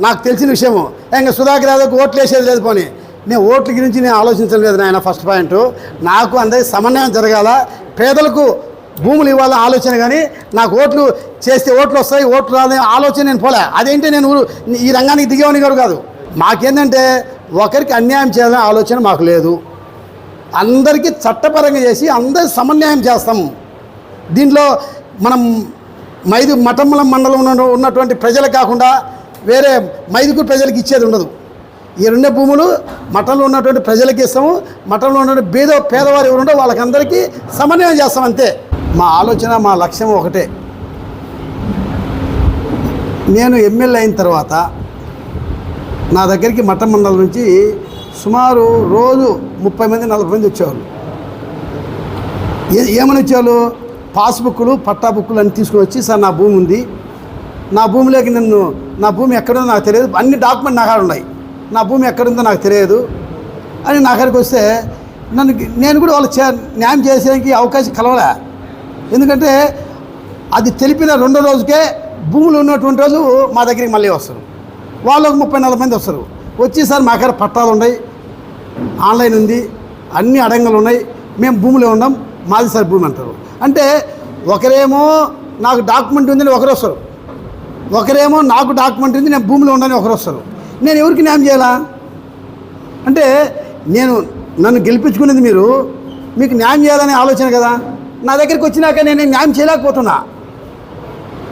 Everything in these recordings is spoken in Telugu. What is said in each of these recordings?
నాకు తెలిసిన విషయము. ఇంకా సుధాకర్ యాదవ్కి ఓట్లు వేసేది లేదు పోనీ. నేను ఓట్ల గురించి నేను ఆలోచించలేదు నాయన ఫస్ట్ పాయింట్ నాకు అందరి సమన్వయం జరగాల పేదలకు భూములు ఇవ్వాలని ఆలోచన కానీ నాకు ఓట్లు చేస్తే ఓట్లు వస్తాయి ఓట్లు రాదని ఆలోచన నేను పోలే. అదేంటి నేను ఊరు- ఈ రంగానికి దిగేవని గారు కాదు. మాకేంటంటే ఒకరికి అన్యాయం చేయాలనే ఆలోచన మాకు లేదు. అందరికీ చట్టపరంగా చేసి అందరి సమన్వయం చేస్తాము దీంట్లో మనం మైదు మఠమ్మల మండలం ఉన్నటువంటి ప్రజలు కాకుండా వేరే మైదుకూరు ప్రజలకు ఇచ్చేది ఉండదు. ఈ రెండు భూములు మఠంలో ఉన్నటువంటి ప్రజలకి ఇస్తాము మఠంలో ఉన్నటువంటి పేద పేదవారు ఎవరు ఉండో వాళ్ళకందరికీ సమన్వయం చేస్తాం అంతే. మా ఆలోచన మా లక్ష్యం ఒకటే. నేను ఎమ్మెల్యే అయిన తర్వాత నా దగ్గరికి మఠం మండలం నుంచి సుమారు రోజు ముప్పై మంది నలభై మంది వచ్చేవాళ్ళు. ఏ- ఏమని వచ్చేవాళ్ళు? పాస్బుక్లు పట్టా బుక్కులు అన్నీ తీసుకుని వచ్చి సార్ నా భూమి ఉంది. నా భూమిలోకి నన్ను నా భూమి ఎక్కడుందో నాకు తెలియదు. అన్ని డాక్యుమెంట్ నా కాడ ఉన్నాయి. నా భూమి ఎక్కడుందో నాకు తెలియదు. అని నా కాడికి వస్తే నన్ను నేను కూడా వాళ్ళు చే న్యాయం చేసేకి అవకాశం కలవలే. ఎందుకంటే అది తెలిపిన రెండో రోజుకే భూములు ఉన్నటువంటి రోజు మా దగ్గరికి మళ్ళీ వస్తారు. వాళ్ళు ఒక ముప్పై నలభై మంది వస్తారు. వచ్చేసారి మా దగ్గర పట్టాలు ఉన్నాయి. ఆన్లైన్ ఉంది. అన్ని అడంగలు ఉన్నాయి. మేము భూమిలో ఉన్నాం. మాది సార్ భూమి అంటారు. అంటే ఒకరేమో నాకు డాక్యుమెంట్ ఉందని ఒకరు వస్తారు. ఒకరేమో నాకు డాక్యుమెంట్ ఉంది నేను భూమిలో ఉండని ఒకరు వస్తారు. నేను ఎవరికి న్యాయం చేయాలా? అంటే నేను నన్ను గెలిపించుకునేది మీరు మీకు న్యాయం చేయాలనే ఆలోచన కదా? నా దగ్గరికి వచ్చినాక నేను న్యాయం చేయలేకపోతున్నా.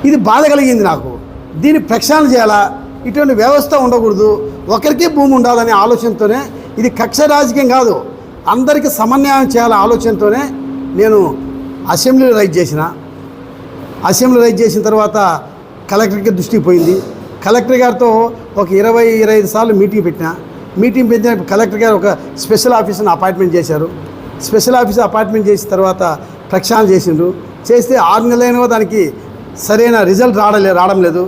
ఇది బాధ కలిగింది నాకు. దీన్ని ప్రక్షాళన చేయాలా? ఇటువంటి వ్యవస్థ ఉండకూడదు. ఒకరికే భూమి ఉండాలనే ఆలోచనతోనే ఇది కక్ష రాజకీయం కాదు. అందరికీ సమన్వయం చేయాలనే ఆలోచనతోనే నేను అసెంబ్లీ రైజ్ చేసిన. అసెంబ్లీ రైజ్ చేసిన తర్వాత కలెక్టర్కి దృష్టికి పోయింది. కలెక్టర్ గారితో ఒక ఇరవై ఇరవై ఐదు సార్లు మీటింగ్ పెట్టిన. మీటింగ్ పెట్టిన కలెక్టర్ గారు ఒక స్పెషల్ ఆఫీసర్ని అపాయింట్మెంట్ చేశారు. స్పెషల్ ఆఫీసర్ అపాయింట్మెంట్ చేసిన తర్వాత ప్రక్షాళన చేసిండ్రు. చేస్తే ఆరు నెలలైనా దానికి సరైన రిజల్ట్ రావడం రావడం లేదు.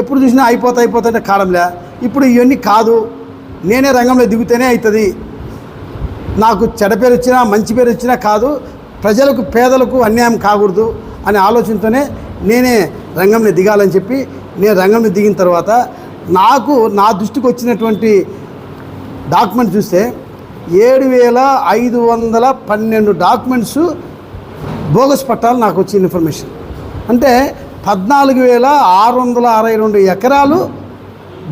ఎప్పుడు చూసినా అయిపోతా అయిపోతుంటే కాడంలే ఇప్పుడు ఇవన్నీ కాదు. నేనే రంగంలో దిగుతేనే అవుతుంది నాకు చెడ పేరు వచ్చినా మంచి పేరు వచ్చినా కాదు. ప్రజలకు పేదలకు అన్యాయం కాకూడదు అనే ఆలోచనతోనే నేనే రంగంలో దిగాలని చెప్పి నేను రంగంలో దిగిన తర్వాత నాకు నా దృష్టికి వచ్చినటువంటి డాక్యుమెంట్ చూస్తే ఏడు వేల ఐదు వందల పన్నెండు డాక్యుమెంట్స్ బోగస్ పట్టాలు నాకు వచ్చిన ఇన్ఫర్మేషన్. అంటే పద్నాలుగు వేల ఆరు వందల అరవై రెండు ఎకరాలు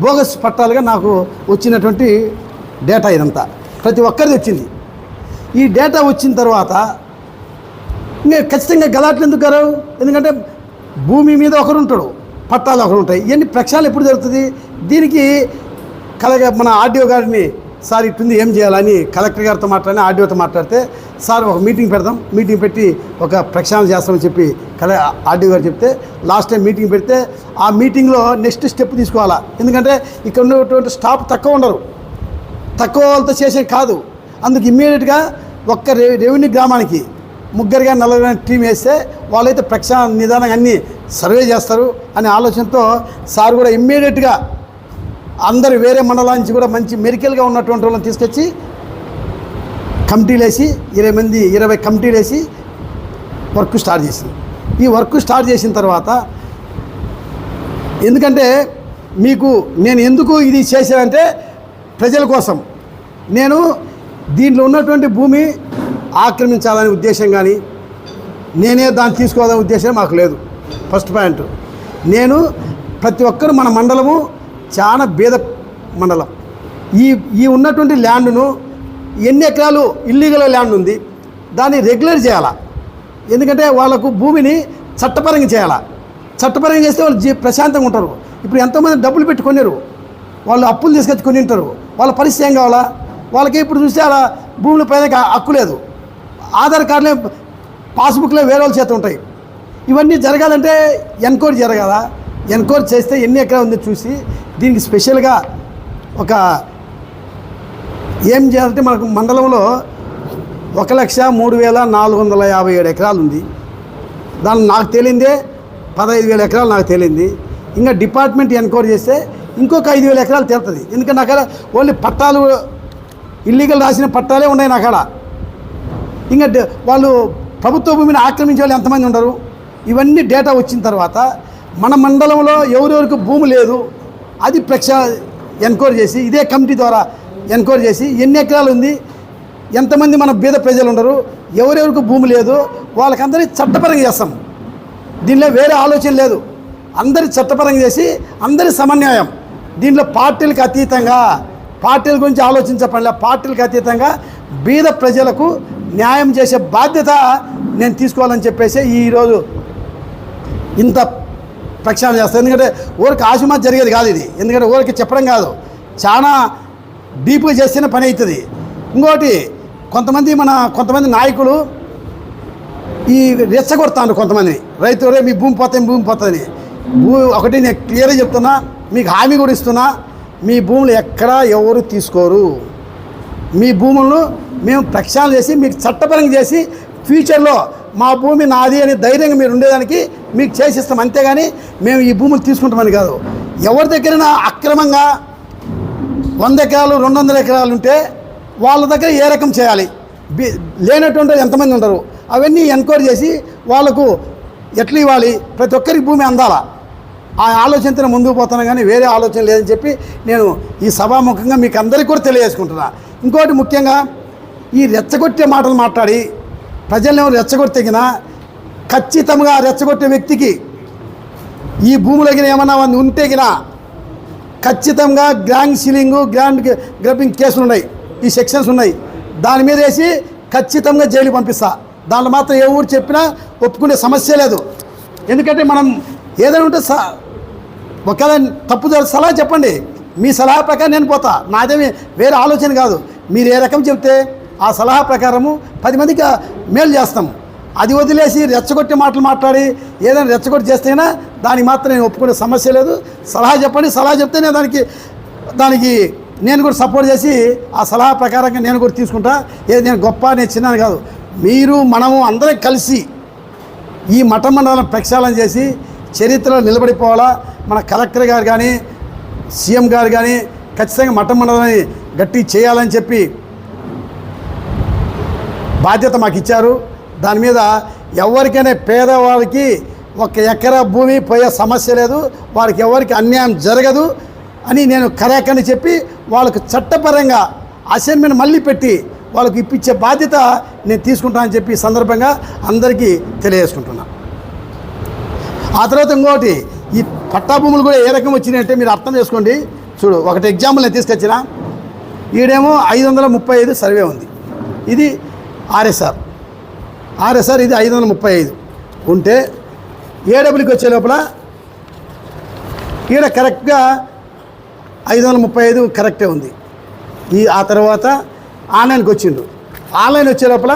బోగస్ పట్టాలుగా నాకు వచ్చినటువంటి డేటా ఇదంతా. ప్రతి ఒక్కరిది వచ్చింది ఈ డేటా వచ్చిన తర్వాత ఇంకా ఖచ్చితంగా గలాట్లు ఎందుకు గారు? ఎందుకంటే భూమి మీద ఒకరు ఉంటాడు పట్టాలు ఒకరు ఉంటాయి ఇవన్నీ ప్రక్షాళన ఎప్పుడు జరుగుతుంది? దీనికి కలగ మన ఆర్డీఓ గారిని సార్ ఇట్టుంది ఏం చేయాలని కలెక్టర్ గారితో మాట్లాడి ఆర్డీఓతో మాట్లాడితే సార్ ఒక మీటింగ్ పెడదాం మీటింగ్ పెట్టి ఒక ప్రక్షాళన చేస్తామని చెప్పి కల ఆర్డీఓ గారు చెప్తే లాస్ట్ టైం మీటింగ్ పెడితే ఆ మీటింగ్లో నెక్స్ట్ స్టెప్ తీసుకోవాలా? ఎందుకంటే ఇక్కడ ఉన్నటువంటి స్టాఫ్ తక్కువ ఉండరు. తక్కువ వాళ్ళతో చేసేది కాదు. అందుకు ఇమ్మీడియట్గా ఒక్క రెవెన్యూ గ్రామానికి ముగ్గురుగా నలుగురు టీం వేస్తే వాళ్ళైతే ప్రక్షా నిదానంగా అన్నీ సర్వే చేస్తారు అనే ఆలోచనతో సార్ కూడా ఇమ్మీడియట్గా అందరు వేరే మండలాల నుంచి కూడా మంచి మెరికల్గా ఉన్నటువంటి వాళ్ళని తీసుకొచ్చి కమిటీలు వేసి ఇరవై మంది ఇరవై కమిటీలు వేసి వర్క్ స్టార్ట్ చేసింది. ఈ వర్క్ స్టార్ట్ చేసిన తర్వాత ఎందుకంటే మీకు నేను ఎందుకు ఇది చేశానంటే ప్రజల కోసం. నేను దీంట్లో ఉన్నటువంటి భూమి ఆక్రమించాలనే ఉద్దేశం కానీ నేనే దాన్ని తీసుకోవాలనే ఉద్దేశం మాకు లేదు. ఫస్ట్ పాయింట్ నేను ప్రతి ఒక్కరు మన మండలము చాలా బీద మండలం. ఈ ఈ ఉన్నటువంటి ల్యాండ్ను ఎన్ని ఎకరాలు ఇల్లీగల్ ల్యాండ్ ఉంది దాన్ని రెగ్యులర్ చేయాలా? ఎందుకంటే వాళ్ళకు భూమిని చట్టపరంగా చేయాలా? చట్టపరంగా చేస్తే వాళ్ళు జీ ప్రశాంతంగా ఉంటారు. ఇప్పుడు ఎంతోమంది డబ్బులు పెట్టి వాళ్ళు అప్పులు తీసుకొచ్చి కొని ఉంటారు వాళ్ళ పరిస్థితి ఏం కావాలా? వాళ్ళకి ఇప్పుడు చూస్తే అలా భూముల పైన హక్కు లేదు. ఆధార్ కార్డులే పాస్బుక్లే వేరే వాళ్ళ చేత ఉంటాయి. ఇవన్నీ జరగాలంటే ఎన్క్వైరీ జరగాలా. ఎన్క్వైరీ చేస్తే ఎన్ని ఎక్కడ ఉందో చూసి దీనికి స్పెషల్గా ఒక ఏం చేయాలంటే మనకు మండలంలో ఒక లక్ష మూడు వేల నాలుగు వందల యాభై ఏడు ఎకరాలు ఉంది. దాని నాకు తేలిందే పదహైదు వేల ఎకరాలు నాకు తేలింది. ఇంకా డిపార్ట్మెంట్ ఎన్క్వైరీ చేస్తే ఇంకొక ఐదు వేల ఎకరాలు తేలుతుంది ఎందుకంటే నాకాడ ఓన్లీ పట్టాలు ఇల్లీగల్ రాసిన పట్టాలే ఉన్నాయి నాకు అక్కడ ఇంకా వాళ్ళు ప్రభుత్వ భూమిని ఆక్రమించే వాళ్ళు ఎంతమంది ఉండరు. ఇవన్నీ డేటా వచ్చిన తర్వాత మన మండలంలో ఎవరెవరికి భూమి లేదు అది ప్రక్ష ఎన్క్వైరీ చేసి ఇదే కమిటీ ద్వారా ఎన్క్వైరీ చేసి ఎన్ని ఎకరాలు ఉంది ఎంతమంది మన బీద ప్రజలు ఉండరు ఎవరెవరికి భూమి లేదు వాళ్ళకందరికీ చట్టపరంగా చేస్తాం. దీనిలో వేరే ఆలోచన లేదు. అందరి చట్టపరంగా చేసి అందరి సమన్వయం. దీంట్లో పార్టీలకు అతీతంగా పార్టీల గురించి ఆలోచించ పనిలే పార్టీలకు అతీతంగా బీద ప్రజలకు న్యాయం చేసే బాధ్యత నేను తీసుకోవాలని చెప్పేసి ఈరోజు ఇంత ప్రక్షాళన చేస్తాను ఎందుకంటే ఊరికి ఆశమా జరిగేది కాదు ఇది. ఎందుకంటే ఊరికి చెప్పడం కాదు. చాలా డీప్గా చేస్తేనే పని అవుతుంది. ఇంకోటి కొంతమంది మన కొంతమంది నాయకులు ఈ రెచ్చగొడతాను కొంతమంది. రైతులే మీ భూమి పోతే భూమి పోతుంది భూ ఒకటి నేను క్లియర్గా చెప్తున్నా మీకు హామీ కూడా ఇస్తున్నా మీ భూములు ఎక్కడా ఎవరు తీసుకోరు. మీ భూములను మేము ప్రక్షాళన చేసి మీకు చట్టపరంగా చేసి ఫ్యూచర్లో మా భూమి నాది అని ధైర్యంగా మీరు ఉండేదానికి మీకు చేసిస్తాం. అంతేగాని మేము ఈ భూములు తీసుకుంటామని కాదు. ఎవరి దగ్గరైనా అక్రమంగా వంద ఎకరాలు రెండు వందల ఎకరాలు ఉంటే వాళ్ళ దగ్గర ఏ రకం చేయాలి? లేనటువంటి ఎంతమంది ఉంటారు అవన్నీ ఎంక్వైరీ చేసి వాళ్ళకు ఎట్లా ఇవ్వాలి? ప్రతి ఒక్కరికి భూమి అందాలా? ఆ ఆలోచనతో ముందుకు పోతాను కానీ వేరే ఆలోచన లేదని చెప్పి నేను ఈ సభాముఖంగా మీకు అందరికీ కూడా తెలియజేసుకుంటున్నా. ఇంకోటి ముఖ్యంగా ఈ రెచ్చగొట్టే మాటలు మాట్లాడి ప్రజలను ఎవరు ఖచ్చితంగా రెచ్చగొట్టే వ్యక్తికి ఈ భూములకి ఏమన్నా ఉంటే గినా ఖచ్చితంగా గ్రాండ్ సీలింగ్ గ్రాండ్ గ్రబ్బింగ్ కేసులు ఉన్నాయి. ఈ సెక్షన్స్ ఉన్నాయి. దాని మీద వేసి ఖచ్చితంగా జైలు పంపిస్తా. దాంట్లో మాత్రం ఏ ఊరు చెప్పినా ఒప్పుకునే సమస్య లేదు. ఎందుకంటే మనం ఏదైనా ఉంటే స ఒకవేళ తప్పు సలహా చెప్పండి. మీ సలహా ప్రకారం నేను పోతా. నాదేమి వేరే ఆలోచన కాదు. మీరు ఏ రకం చెప్తే ఆ సలహా ప్రకారము పది మందికి మేలు చేస్తాము. అది వదిలేసి రెచ్చగొట్టే మాటలు మాట్లాడి ఏదైనా రెచ్చగొట్టి చేస్తేనా దానికి మాత్రం నేను ఒప్పుకునే సమస్య లేదు. సలహా చెప్పండి సలహా చెప్తే నేను దానికి దానికి నేను కూడా సపోర్ట్ చేసి ఆ సలహా ప్రకారంగా నేను కూడా తీసుకుంటా. ఏది నేను గొప్ప నేను చిన్నాను కాదు. మీరు మనము అందరం కలిసి ఈ మఠ మండలం ప్రక్షాళన చేసి చరిత్రలో నిలబడిపోవాలా? మన కలెక్టర్ గారు కానీ సీఎం గారు కానీ ఖచ్చితంగా మఠ మండలాన్ని గట్టి చేయాలని చెప్పి బాధ్యత మాకు ఇచ్చారు. దాని మీద ఎవరికైనా పేదవాళ్ళకి ఒక ఎకరా భూమి పోయే సమస్య లేదు. వారికి ఎవరికి అన్యాయం జరగదు అని నేను కరెక్ట్ చెప్పి వాళ్ళకు చట్టపరంగా అసైన్మెంట్ మళ్ళీ పెట్టి వాళ్ళకి ఇప్పించే బాధ్యత నేను తీసుకుంటానని చెప్పి సందర్భంగా అందరికీ తెలియజేసుకుంటున్నా. ఆ తర్వాత ఇంకోటి ఈ పట్టా భూములు కూడా ఏ రకం వచ్చినాయంటే మీరు అర్థం చేసుకోండి. చూడు ఒకటి ఎగ్జాంపుల్ నేను తీసుకొచ్చిన. ఈడేమో ఐదు వందల ముప్పై ఐదు సర్వే ఉంది. ఇది ఆర్ఎస్ఆర్. ఆర్ఎస్ఆర్ ఇది ఐదు వందల ముప్పై ఐదు. ఉంటే ఏడబ్ల్యూకి వచ్చే లోపల ఈడ కరెక్ట్గా ఐదు వందల ముప్పై ఐదు కరెక్టే ఉంది. ఈ ఆ తర్వాత ఆన్లైన్కి వచ్చిండు ఆన్లైన్ వచ్చే లోపల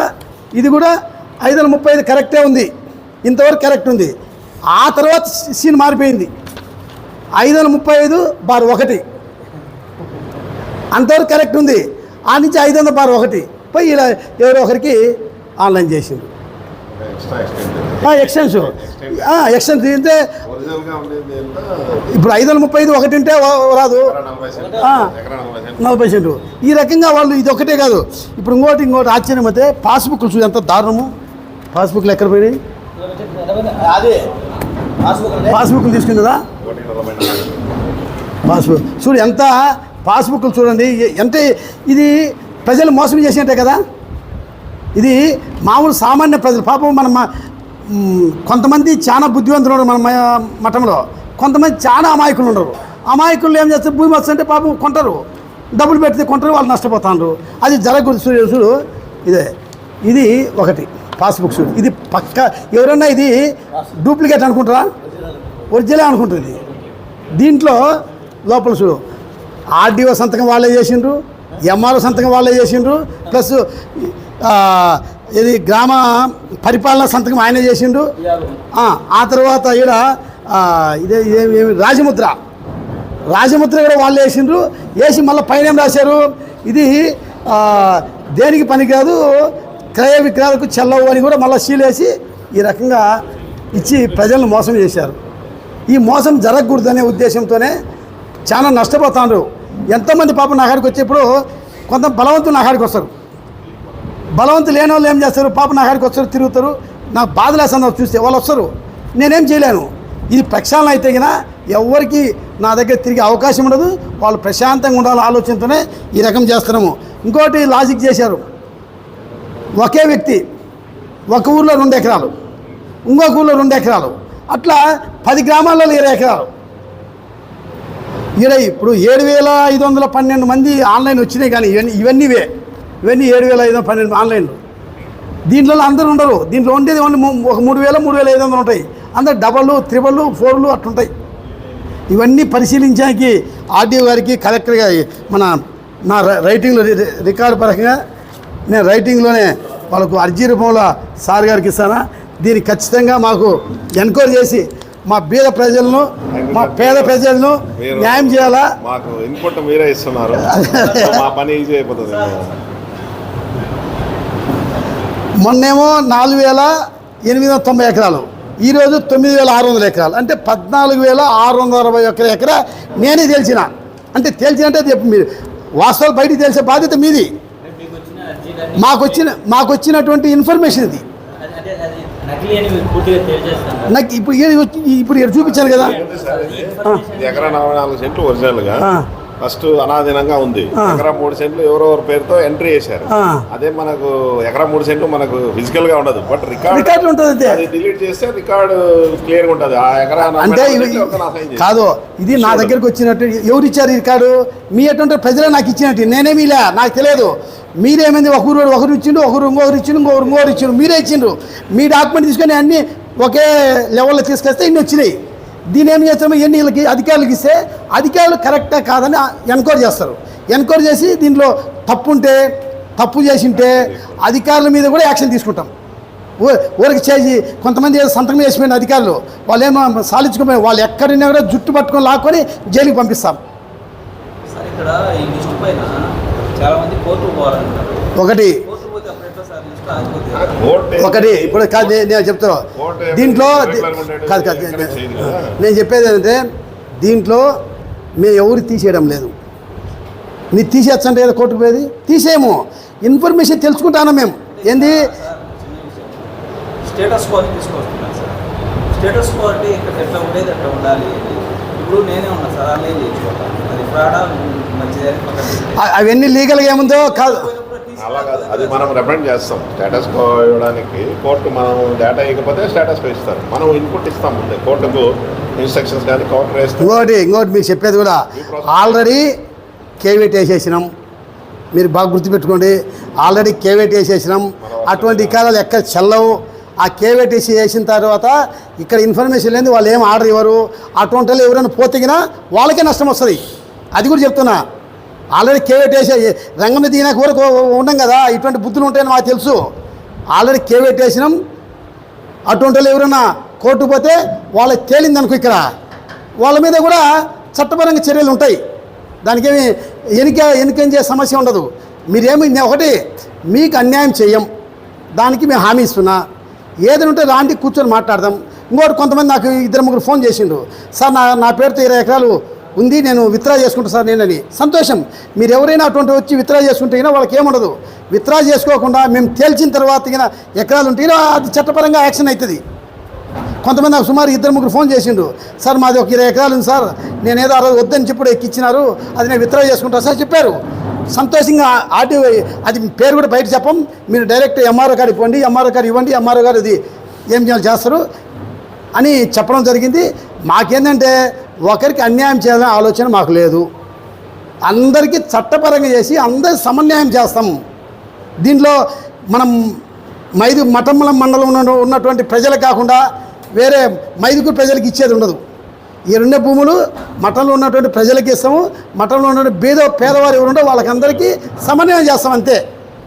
ఇది కూడా ఐదు వందల ముప్పై ఐదు కరెక్టే ఉంది. ఇంతవరకు కరెక్ట్ ఉంది. ఆ తర్వాత సీన్ మారిపోయింది. ఐదు వందల ముప్పై ఐదు బార్ ఒకటి. అంతవరకు కరెక్ట్ ఉంది. ఆ నుంచి ఐదు వందల బార్ ఒకటి. పోయి ఇలా ఎవరో ఒకరికి ఆన్లైన్ ఎక్స్టెండ్ ఎక్స్టెన్స్ ఎక్స్టెన్స్ తీస్తే ఇప్పుడు ఐదు వందల ముప్పై ఐదు ఒకటి ఉంటే రాదు. నలభై సెంటు. ఈ రకంగా వాళ్ళు ఇది ఒకటే కాదు. ఇప్పుడు ఇంకోటి ఇంకోటి ఆశ్చర్యం అయితే పాస్బుక్లు చూసి ఎంత దారుణము. పాస్బుక్లు ఎక్కడ పోయినాయి? పాస్బుక్ పాస్బుక్లు తీసుకున్నదా? ఒకటి నలభై నాలుగు పాస్బుక్. చూడు ఎంత పాస్బుక్లు చూడండి. ఎంత ఇది ప్రజలు మోసం చేసినట్టే కదా? ఇది మామూలు సామాన్య ప్రజలు. పాపం మన కొంతమంది చాలా బుద్ధివంతులు ఉన్నారు మన మఠంలో. కొంతమంది చాలా అమాయకులు ఉండరు అమాయకులు ఏం చేస్తారు? భూమి వస్తుంటే పాపం కొంటారు. డబ్బులు పెడితే కొంటారు వాళ్ళు నష్టపోతారు. అది జరగకూడదు. చూడు చూడు ఇదే. ఇది ఒకటి. పాస్బుక్ చూడు. ఇది పక్క ఎవరన్నా ఇది డూప్లికేట్ అనుకుంటారా? ఒరిజినలే అనుకుంటుంది. దీంట్లో లోపల చూడు ఆర్డీఓ సంతకం వాళ్ళే చేసిండ్రు ఎంఆర్ఓ సంతకం వాళ్ళే చేసిండ్రు ప్లస్ ఇది గ్రామ పరిపాలన సంతకం ఆయనే చేసిండు ఆ, తర్వాత ఈడ ఇదే ఇదేమి రాజముద్ర. రాజముద్ర కూడా వాళ్ళు వేసిండ్రు వేసి మళ్ళీ పైన ఏం రాశారు? ఇది దేనికి దేనికి పనికిరాదు క్రయ విక్రయాలకు చెల్లవు అని కూడా మళ్ళీ సీలేసి ఈ రకంగా ఇచ్చి ప్రజలను మోసం చేశారు. ఈ మోసం జరగకూడదనే ఉద్దేశంతోనే చాలా నష్టపోతాండ్రు. ఎంతోమంది పాపం నా కాడికి వచ్చేప్పుడు కొంత బలవంతులు నా కాడికి వస్తారు. బలవంతులు లేని వాళ్ళు ఏం చేస్తారు? పాప నా కాడికి వస్తారు తిరుగుతారు. నాకు బాధ లేస్తుంది చూస్తే వాళ్ళు వస్తారు. నేనేం చేయలేను. ఇది ప్రక్షాళన అయితే గిన ఎవరికి నా దగ్గర తిరిగే అవకాశం ఉండదు. వాళ్ళు ప్రశాంతంగా ఉండాలని ఆలోచనతోనే ఈ రకం చేస్తున్నాము. ఇంకోటి లాజిక్ చేశారు. ఒకే వ్యక్తి ఒక ఊర్లో రెండు ఎకరాలు ఇంకొక ఊర్లో రెండు ఎకరాలు. అట్లా పది గ్రామాల్లో ఇరవై ఎకరాలు. ఈడ ఇప్పుడు ఏడు వేల ఐదు వందల పన్నెండు మంది ఆన్లైన్ వచ్చినాయి కానీ ఇవన్నీ ఇవన్నీవే ఇవన్నీ ఏడు వేల ఐదు వందల పన్నెండు ఆన్లైన్లు. దీంట్లో అందరూ ఉండరు. దీంట్లో ఉండేది ఓన్లీ ఒక మూడు వేల మూడు వేల ఐదు వందలు ఉంటాయి. అందరు డబళ్ళు త్రిబళ్ళు ఫోర్లు అట్లుంటాయి. ఇవన్నీ పరిశీలించడానికి ఆర్డీఓ గారికి కలెక్టర్ గారి మన నా రైటింగ్లో రికార్డు పరంగా నేను రైటింగ్లోనే వాళ్ళకు అర్జీ రూపంలో సార్ గారికి ఇస్తానా దీన్ని ఖచ్చితంగా మాకు ఎన్క్వైరీ చేసి మా బీద ప్రజలను మా పేద ప్రజలను న్యాయం చేయాలా? మాకు ఇన్పుట్ మీరే ఇస్తున్నారు. మా పని ఈజీ అయిపోతుంది. మొన్నేమో నాలుగు వేల ఎనిమిది వందల తొంభై ఎకరాలు. ఈరోజు తొమ్మిది వేల ఆరు వందల ఎకరాలు. అంటే పద్నాలుగు వేల ఆరు వందల అరవై ఒక్క ఎకరా నేనే తెలిసిన అంటే తెలిసినట్టే చెప్పు మీరు వాస్తవాలు బయటికి తెలిసే బాధ్యత మీది. మీకు వచ్చిన అర్జీలన్నీ మాకు వచ్చిన మాకు వచ్చినటువంటి ఇన్ఫర్మేషన్ ఇది అది- అంటే అది నకిలీ అని మీకు పూర్తిగా తెలియజేస్తాను నాకు ఇప్పుడు ఈడ వచ్చి- ఇప్పుడు ఇక్కడ చూపించాను కదా. ఇది ఎకరా నలభై నాలుగు సెంట్లు ఒరిజినల్గా ఆ. ఫస్ట్ అనాధీనంగా ఉంది. ఎకరా మూడు సెంట్లు ఎవరెవరి పేరుతో ఎంట్రీ చేశారు. అదే మనకు ఎకరా మూడు సెంట్లు మనకు ఫిజికల్గా ఉండదు. బట్ రికార్డ్ ఉంటుంది అది డిలీట్ చేస్తే రికార్డు క్లియర్గా ఉంటుంది. ఆ ఎకరా అంటే. కాదు ఇది నా దగ్గరికి వచ్చినట్టు ఎవరు ఇచ్చారు రికార్డు? మీ ఎటువంటి ప్రజలే నాకు ఇచ్చినట్టు. నేనేమి ఇలా నాకు తెలియదు. మీరేమైంది? ఒకరు ఒకరు ఇచ్చిండు ఒకరు ఇంకొకరు ఇచ్చిండు ఇంకొకరు ఇంకొకరు ఇచ్చిండు మీరే ఇచ్చిండ్రు. మీ డాక్యుమెంట్ తీసుకొని అన్ని ఒకే లెవెల్లో తీసుకొస్తే ఇన్ని వచ్చినాయి. దీని ఏం చేస్తామో ఎన్ని వీళ్ళకి అధికారులకు ఇస్తే అధికారులు కరెక్టా కాదని ఎంక్వైరీ చేస్తారు. ఎంక్వైరీ చేసి దీంట్లో తప్పు ఉంటే తప్పు చేసి ఉంటే అధికారుల మీద కూడా యాక్షన్ తీసుకుంటాం. ఊరికి చేసి కొంతమంది సంతకం చేసిపోయిన అధికారులు వాళ్ళు ఏమో సాలించుకుపోయి వాళ్ళు ఎక్కడున్నా కూడా జుట్టు పట్టుకొని లాక్కొని జైలుకి పంపిస్తాం. సార్ ఒకటి ఇప్పుడు కాదు నేను- చెప్తాను దీంట్లో కాదు కాదు. నేను చెప్పేది ఏంటంటే దీంట్లో మేము ఎవరు తీసేయడం లేదు. మీరు తీసేచ్చంటే ఏదో కోర్టుకు పోయేది? తీసేయము. ఇన్ఫర్మేషన్ తెలుసుకుంటాను మేము. ఏంది? స్టేటస్ క్వాలిటీ తీసుకొస్తున్నాను సార్. స్టేటస్ క్వాలిటీ ఇక్కడ ఎట్లా ఉండేది ఎట్లా ఉండాలి. ఇప్పుడు నేనే ఉన్నా సార్ ఆన్లైన్ చేయించుకుంటాను. అది ఫ్రాడా మంచిది అవన్నీ లీగల్గా ఏముందో కాదు. అలా కాదు. అది మనం రిప్రజెంట్ చేస్తాం. స్టేటస్ ఇవ్వడానికి కోర్టు మనం డేటా ఇవ్వకపోతే స్టేటస్ ఇస్తారు. మనం ఇన్పుట్ ఇస్తాం ముందే కోర్టుకు ఇన్స్ట్రక్షన్స్ కానీ కౌంటర్ వేస్తాం ఇంకోటి ఇంకోటి మీకు చెప్పేది కూడా ఆల్రెడీ కేవీట్ వేసేసినాం. మీరు బాగా గుర్తుపెట్టుకోండి. ఆల్రెడీ కేవీట్ వేసేసినాం. అటువంటి కాలాలు ఎక్కడ చెల్లవు. ఆ కేవీట్ వేసి వేసిన తర్వాత ఇక్కడ ఇన్ఫర్మేషన్ లేదు వాళ్ళు ఏం ఆర్డర్ ఇవ్వరు. అటువంటి వాళ్ళు ఎవరైనా పోతేగినా వాళ్ళకే నష్టం వస్తుంది. అది కూడా చెప్తున్నా. ఆల్రెడీ కేవీట్ వేసే రంగం మీద ఈయనకు ఊరకు ఉండం కదా ఇటువంటి బుద్ధులు ఉంటాయని మాకు తెలుసు. ఆల్రెడీ కేవెట్టేసినాం అటువంటి వాళ్ళు ఎవరైనా కోర్టు పోతే వాళ్ళకి తేలింది అనుకో ఇక్కడ. వాళ్ళ మీద కూడా చట్టపరంగా చర్యలు ఉంటాయి. దానికేమి ఎనిక ఎనికించే సమస్య ఉండదు. మీరేమి ఒకటి మీకు అన్యాయం చేయం. దానికి మేము హామీ ఇస్తున్నా. ఏదైనా ఉంటే రాండి కూర్చొని మాట్లాడదాం. ఇంకోటి కొంతమంది నాకు ఇద్దరు ముగ్గురు ఫోన్ చేసిండు సార్ నా నా పేరుతో ఇరవై ఎకరాలు ఉంది నేను విత్డ్రా చేసుకుంటా సార్ నేనని సంతోషం. మీరు ఎవరైనా అటువంటి వచ్చి విత్డ్రా చేసుకుంటే వాళ్ళకి ఏముండదు విత్డ్రా చేసుకోకుండా మేము తేల్చిన తర్వాత ఎకరాలు ఉంటే అది చట్టపరంగా యాక్షన్ అవుతుంది కొంతమంది నాకు సుమారు ఇద్దరు ముగ్గురు ఫోన్ చేసిండు సార్ మాది ఒక ఇరవై ఎకరాలు ఉంది సార్. నేను ఏదో ఆ రోజు వద్దని చెప్పుడు ఎక్కిచ్చినారు. అది నేను విత్డ్రా చేసుకుంటా సార్ చెప్పారు. సంతోషంగా ఆర్టీ అది పేరు కూడా బయట చెప్పం. మీరు డైరెక్ట్ ఎంఆర్ఓ గారు ఇవ్వండి ఎంఆర్ఓ గారు ఇవ్వండి ఎంఆర్ఓ గారు ఇది ఏం చేస్తారు అని చెప్పడం జరిగింది. మాకేంటంటే ఒకరికి అన్యాయం చేయాలనే ఆలోచన మాకు లేదు. అందరికీ చట్టపరంగా చేసి అందరి సమన్వయం చేస్తాం. దీంట్లో మనం మైదు మఠమ్మల మండలం ఉన్నటువంటి ప్రజలు కాకుండా వేరే మైదుకు ప్రజలకు ఇచ్చేది ఉండదు. ఈ రెండు భూములు మఠంలో ఉన్నటువంటి ప్రజలకి ఇస్తాము. మఠంలో ఉన్నటువంటి బీద పేదవారు ఎవరుండో వాళ్ళకందరికీ సమన్వయం చేస్తాం అంతే.